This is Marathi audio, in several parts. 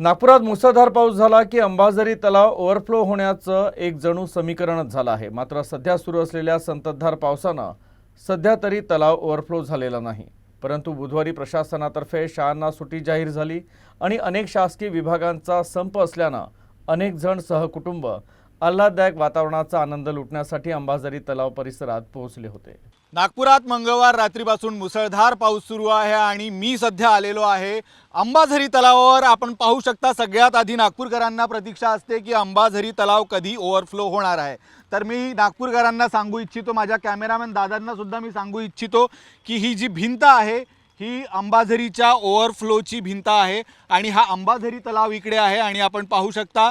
नागपुरात मुसळधार पाऊस झाला की अंबाझरी तलाव ओव्हरफ्लो होण्याचं एक जणू समीकरणच झालं आहे. मात्र सध्या सुरू असलेल्या संततधार पावसानं सध्या तरी तलाव ओव्हरफ्लो झालेला नाही. परंतु बुधवारी प्रशासनातर्फे शाळांना सुट्टी जाहीर झाली आणि अनेक शासकीय विभागांचा संप असल्यानं अनेक जण सहकुटुंब आल्हाददायक वातावरणाचा आनंद लुटण्यासाठी अंबाझरी तलाव परिसरात पोहोचले होते. नागपुरात मंगळवार रात्रीपासून मुसळधार पाऊस सुरू आहे आणि मी सध्या आलेलो आहे अंबाझरी तलावावर. आपण पाहू शकता सगळ्यात आधी नागपूरकरांना प्रतीक्षा असते की अंबाझरी तलाव कधी ओव्हरफ्लो होणार आहे. तर मी नागपूरकरांना सांगू इच्छितो माझ्या कॅमेरामॅन दादांना सुद्धा मी सांगू इच्छितो की ही जी भिंत आहे ही अंबाझरीच्या ओव्हरफ्लोची भिंत आहे आणि हा अंबाझरी तलाव इकडे आहे आणि आपण पाहू शकता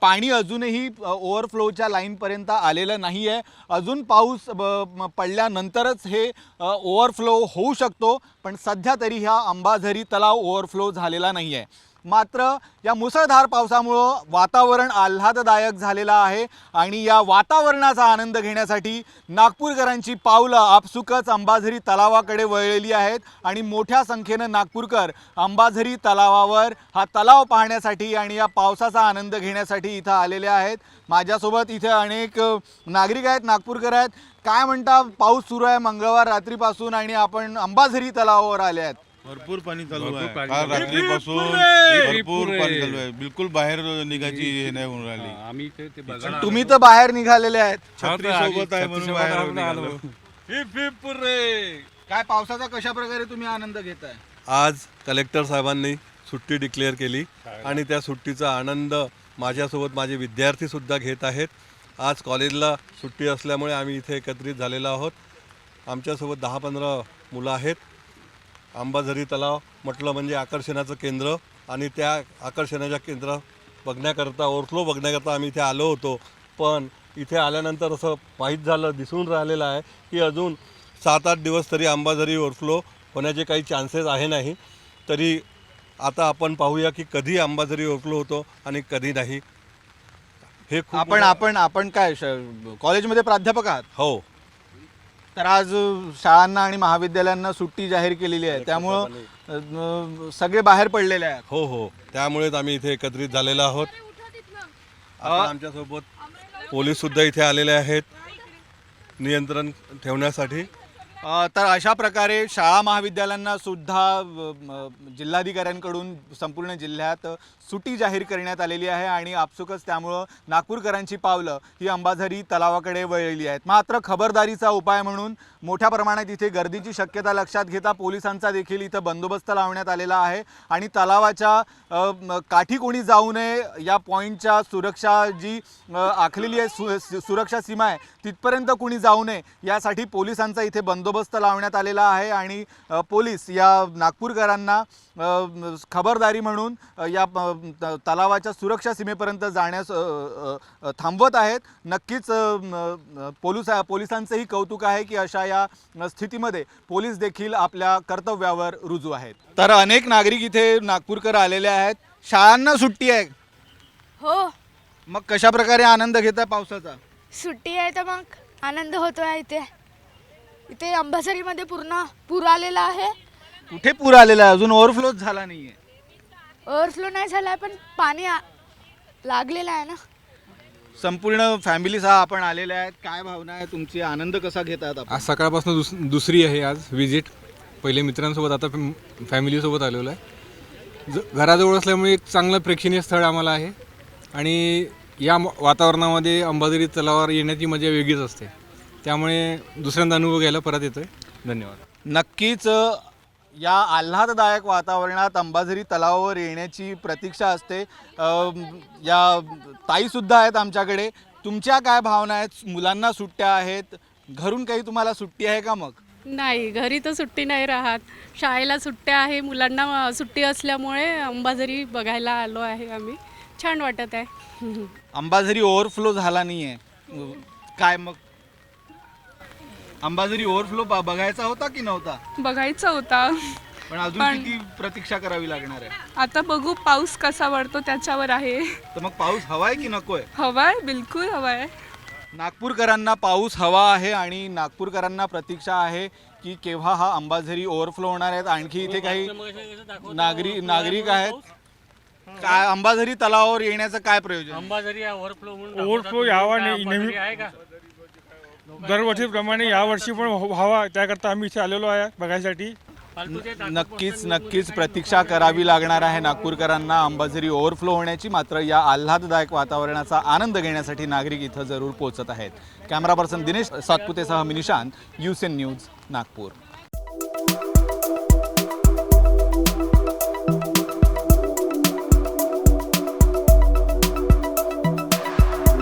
पाणी अजूनही ओव्हरफ्लोच्या लाईनपर्यंत आलेलं नाही आहे अजून पाऊस ब- पडल्यानंतरच हे ओव्हरफ्लो होऊ शकतो पण सध्या तरी हा अंबाझरी तलाव ओव्हरफ्लो झालेला नाही आहे मात्र या मुसळधार पावसामुळं वातावरण आल्हाददायक झालेलं आहे आणि या वातावरणाचा आनंद घेण्यासाठी नागपूरकरांची पावलं आपसुकच अंबाझरी तलावाकडे वळलेली आहेत आणि मोठ्या संख्येनं नागपूरकर अंबाझरी तलावावर हा तलाव पाहण्यासाठी आणि या पावसाचा आनंद घेण्यासाठी इथं आलेले आहेत. माझ्यासोबत इथे अनेक नागरिक आहेत नागपूरकर आहेत. काय म्हणता पाऊस सुरू आहे मंगळवार रात्रीपासून आणि आपण अंबाझरी तलावावर आले आहेत. भरपूर पाणी चालू भरपूर आहे पाणी काल चालू आहे. रात्रीपासून पुरे! भरपूर पुरे! पाणी चालू आहे बिलकुल बाहेर निघायची हे नाही होऊन राहिली हा, आम्ही ते ते बघायला तुम्ही तर बाहेर निघालेले आहेत छत्री हा, तर सोबत आहे म्हणून बाहेर आलो. निघालो. हिप, हिप, पुरे! काय पावसाचा कशा प्रकारे तुम्ही आनंद घेताय आज कलेक्टर साहेबांनी सुट्टी डिक्लेअर केली आणि त्या सुट्टीचा आनंद माझ्यासोबत माझे विद्यार्थीसुद्धा घेत आहेत आज कॉलेजला सुट्टी असल्यामुळे आम्ही इथे एकत्रित झालेलो आहोत आमच्यासोबत दहा पंधरा मुलं आहेत अंबाझरी तलाव म्हटलं म्हणजे आकर्षणाचं केंद्र आणि त्या आकर्षणाच्या केंद्र बघण्याकरता ओव्हरफ्लो बघण्याकरता आम्ही इथे आलो होतो. पण इथे आल्यानंतर असं माहीत झालं दिसून राहिलेलं आहे की अजून सात आठ दिवस तरी अंबाझरी ओव्हरफ्लो होण्याचे काही चान्सेस आहे नाही. तरी आता आपण पाहूया की कधी अंबाझरी ओव्हरफ्लो होतो आणि कधी नाही. हे आपण आपण आपण काय श- कॉलेजमध्ये प्राध्यापक आहात? हो. तर आज शाळांना आणि महाविद्यालयांना सुट्टी जाहीर केलेली आहे. त्यामुळं अ, सगळे बाहेर पडलेले आहेत. हो हो. त्यामुळेच आम्ही इथे एकत्रित झालेलो आहोत. आमच्यासोबत पोलीस सुद्धा इथे आलेले आहेत. नियंत्रण ठेवण्यासाठी. तर अशा प्रकारे शाळा महाविद्यालयांना सुद्धा जिल्हाधिकाऱ्यांकडून संपूर्ण जिल्ह्यात सुट्टी जाहीर करण्यात आलेली आहे आणि आपसुकच त्यामुळं नागपूरकरांची पावलं ही अंबाझरी तलावाकडे वळलेली आहेत. मात्र खबरदारीचा उपाय म्हणून मोठ्या प्रमाणात इथे गर्दीची शक्यता लक्षात घेता पोलिसांचा देखील इथं बंदोबस्त लावण्यात आलेला आहे आणि तलावाच्या काठी कोणी जाऊ नये या पॉईंटच्या सुरक्षा जी आखलेली आहे सु, सु- सुरक्षा सीमा आहे तिथपर्यंत कुणी जाऊ नये यासाठी पोलिसांचा इथे बंदोबस्त लावण्यात आलेला आहे आणि पोलीस या नागपूरकरांना खबरदारी म्हणून या तलावाच्या सुरक्षा सीमेपर्यंत जाण्यास थांबवत आहेत. नक्कीच पोलीस पोलिसांचंही कौतुक आहे की अशा या स्थितीमध्ये पोलीस देखील आपल्या कर्तव्यावर रुजू आहेत. तर अनेक नागरिक इथे नागपूरकर आलेले आहेत. शाळांना सुट्टी आहे. हो. मग कशा प्रकारे आनंद घेत आहे पावसाचा? सुट्टी आहे तर मग आनंद होतोय इथे. इथे अंबाझरीमध्ये पूर्ण पूर आलेला आहे. कुठे पूर आलेला आहे? अजून ओव्हरफ्लोच झाला नाहीये. ओव्हरफ्लो नाही झाला पण पाणी आ- लागलेलं आहे ना. संपूर्ण फॅमिलीसह आपण आलेले आहेत. काय भावना आहे तुमची? आनंद कसा घेतात आपण? आज सकाळपासून दुस दुसरी आहे आज विजिट पहिले मित्रांसोबत आता फॅम- फॅमिलीसोबत आलेलो आहे. ज घराजवळ असल्यामुळे एक चांगलं प्रेक्षणीय स्थळ आम्हाला आहे. आणि या म- वातावरणामध्ये अंबाझरी तलावावर येण्याची मजा वेगळीच असते. त्यामुळे दुसऱ्यांदा अनुभव घ्यायला परत येतो आहे धन्यवाद. नक्कीच या आल्हाददायक वातावरणात अंबाझरी तलावावर येण्याची प्रतीक्षा असते. या ताईसुद्धा आहेत आमच्याकडे. तुमच्या काय भावना आहेत? मुलांना सुट्ट्या आहेत. घरून काही तुम्हाला सुट्टी आहे का मग? नाही घरी तर सुट्टी नाही राहत. शाळेला सुट्ट्या आहे. मुलांना सुट्टी असल्यामुळे अंबाझरी बघायला आलो आहे आम्ही. छान वाटत आहे. अंबाझरी ओव्हरफ्लो झाला नाही आहे काय मग? अंबाझरी ओव्हरफ्लो बघायचा होता की नव्हता? बघायचा होता. पण अजून पण- किती प्रतीक्षा करावी लागणार आहे? आता बघू पाऊस कसा पडतो त्याच्यावर आहे. तर मग पाऊस हवाय की नकोय? हवाय बिलकुल हवाय. नागपूरकरांना पाऊस हवा आहे आणि नागपूरकरांना प्रतीक्षा आहे की केव्हा हा अंबाझरी ओव्हरफ्लो होणार आहेत आणखी इथे काही नागरिक नागरिक आहेत. काय अंबाझरी तलावावर येण्याचं काय प्रयोजन अंबाझरी ओव्हरफ्लो म्हणून ओव्हरफ्लो यावा नाही दरवर्षीप्रमाणे यावर्षी पण व्हावा त्याकरता आम्ही इथे आलेलो आहे बघायसाठी. नक्कीच नक्कीच प्रतीक्षा करावी लागणार आहे नागपूरकरांना. अंबाझरी ओव्हरफ्लो होण्याची मात्र या आल्हाददायक वातावरणाचा आनंद घेण्यासाठी नागरिक इथं जरूर पोहोचत आहेत. कॅमेरा पर्सन दिनेश सातपुतेसह मिनिशांत युसेन न्यूज नागपूर.